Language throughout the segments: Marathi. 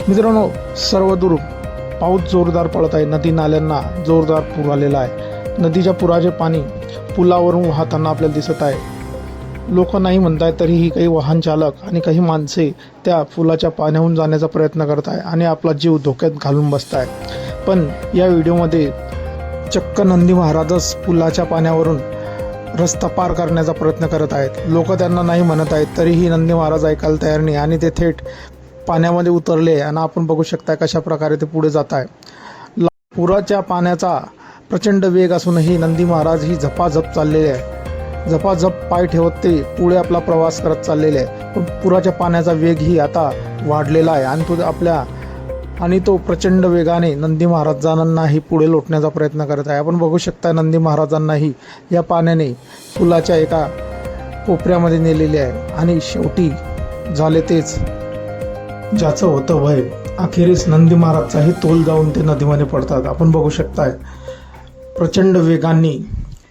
मित्रांनो सर्वदूर पाऊस जोरदार पडत आहे. नदी नाल्यांना जोरदार पूर आलेला आहे. नदीच्या पुराचे पाणी पुलावरून वाहताना आपल्याला दिसत आहे. लोक नाही म्हणताय तरीही काही वाहन चालक आणि काही माणसे त्या पुलाच्या पाण्याहून जाण्याचा प्रयत्न करत आहे आणि आपला जीव धोक्यात घालून बसत आहे पण या व्हिडिओमध्ये चक्क नंदी महाराजच पुलाच्या पाण्यावरून रस्ता पार करण्याचा प्रयत्न करत आहेत. लोक त्यांना नाही म्हणत आहेत तरीही नंदी महाराज ऐकायला तयार नाही आणि ते थेट पाण्यामध्ये उतरले आणि आपण बघू शकता कशा प्रकारे ते पुढे जात आहे. ला- पुराच्या पाण्याचा प्रचंड वेग असूनही नंदी महाराज ही झपाझप चाललेले आहे. झपाझप पाय ठेवत ते पुढे आपला प्रवास करत चाललेले आहे. पण पुराच्या पाण्याचा वेगही आता वाढलेला आहे आणि तो आपल्या आणि तो प्रचंड वेगाने नंदी महाराजांनाही पुढे लोटण्याचा प्रयत्न करत आहे. आपण बघू शकता नंदी महाराजांनाही या पाण्याने पुलाच्या एका कोपऱ्यामध्ये नेलेले आहे आणि शेवटी झाले तेच. ज्याचं होतं भय अखेरीस नंदी महाराजचाही तोल जाऊन ते नदीमध्ये पडतात. आपण बघू शकताय प्रचंड वेगांनी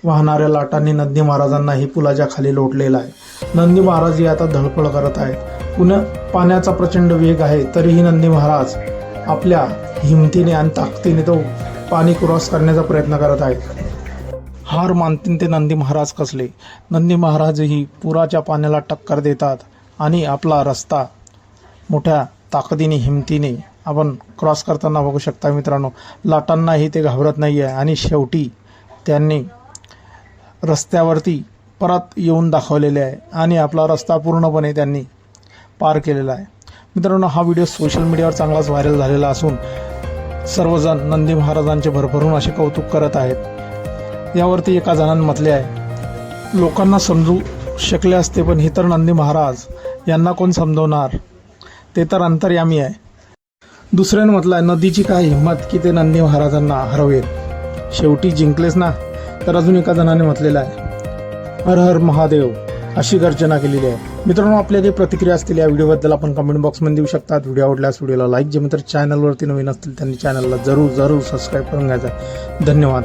वाहणाऱ्या लाटांनी नंदी महाराजांनाही पुलाच्या खाली लोटलेला आहे. नंदी महाराज ही आता धडपड करत आहेत. पुन्हा पाण्याचा प्रचंड वेग आहे तरीही नंदी महाराज आपल्या हिमतीने आणि ताकदीने तो पाणी क्रॉस करण्याचा प्रयत्न करत आहेत. हार मानतीन ते नंदी महाराज कसले? नंदी महाराजही पुराच्या पाण्याला टक्कर देतात आणि आपला रस्ता मोठ्या ताकदीने हिमतीने आपण क्रॉस करताना बघू शकता मित्रांनो. लाटांनाही ते घाबरत नाही आहे आणि शेवटी त्यांनी रस्त्यावरती परत येऊन दाखवलेले आहे आणि आपला रस्ता पूर्णपणे त्यांनी पार केलेला आहे. मित्रांनो हा व्हिडिओ सोशल मीडियावर चांगलाच व्हायरल झालेला असून सर्वजण नंदी महाराजांचे भरभरून असे कौतुक करत आहेत. यावरती एका जणांनी म्हटले आहे. लोकांना समजू शकले असते पण हे तर नंदी महाराज. यांना कोण समजवणार? ते तर अंतर्यामी आहे. दुसऱ्यानं म्हटलं आहे नदीची काय हिंमत की ते नंदी महाराजांना हरवेल. शेवटी जिंकलेच ना तर अजून एका जणाने म्हटलेलं आहे हर हर महादेव अशी गर्जना केलेली आहे. मित्रांनो आपल्या काही प्रतिक्रिया असतील या व्हिडिओबद्दल आपण कमेंट बॉक्समध्ये देऊ शकतात. व्हिडिओ आवडल्यास व्हिडिओला लाईक जे मित्र चॅनलवरती नवीन असतील त्यांनी चॅनलला जरूर जरूर सबस्क्राईब करून घ्यायचा. धन्यवाद.